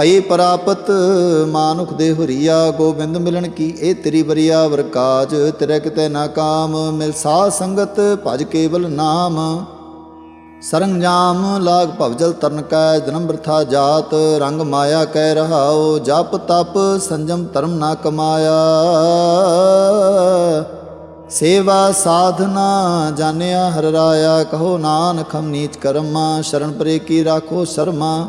ਭਈ ਪ੍ਰਾਪਤ ਮਾਨੁਖ ਦੇ ਹੁਰੀਆ, ਗੋਬਿੰਦ ਮਿਲਣ ਕੀ? ਇਹ ਤੇਰੀ ਬਰੀਆ ਵਰਕਾਜ ਤੇਰੇ ਕਿਤੇ ਨਾ ਕਾਮ, ਮਿਲ ਸਾਧ ਸੰਗਤ ਭਜ ਕੇਵਲ ਨਾਮ। ਸਰੰਜਾਮ ਲਾਗ ਭਵਜਲ ਤਰਨ ਕੈ ਜਨਮ ਬਰਥਾ ਜਾਤ, ਰੰਗ ਮਾਇਆ ਕਹਿ ਰਹਾਓ ਜਪ ਤਪ ਸੰਜਮ ਧਰਮ ਨਾ ਕਮਾਇਆ। ਸੇਵਾ ਸਾਧਨਾ ਜਾਣਿਆ ਹਰ ਰਾਇਆ, ਕਹੋ ਨਾਨਕ ਹਮ ਨੀਚ ਕਰਮਾ, ਸ਼ਰਨ ਪਰੇ ਕੀ ਰਾਖੋ ਸ਼ਰਮਾ।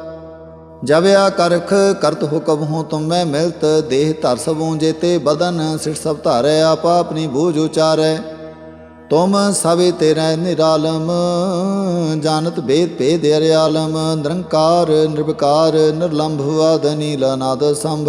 दे अपारा ਜਬਿਆ ਕਰਖ ਕਰਤ ਹੁਕਮ ਹੋ ਤੁਮ ਮੈਂ ਮਿਲਤ ਦੇਹ ਧਰ ਸਭੂ ਜੇਤੇ ਬਦਨ ਸਿਰ ਸਭ ਧਾਰੈ ਆਪਾ ਆਪਣੀ ਬੂਝ ਉਚਾਰੈ ਤੁਮ ਸਭੇ ਤੇਰੇ ਨਿਰਾਲਮ ਜਾਣਤ ਭੇਦ ਭੇਦ ਅਰਿਆਲਮ ਨਿਰੰਕਾਰ ਨਿਰਵਕਾਰ ਨਿਰਲੰਭ ਆਦ ਨੀਲ ਨਾਦ ਸੰਭ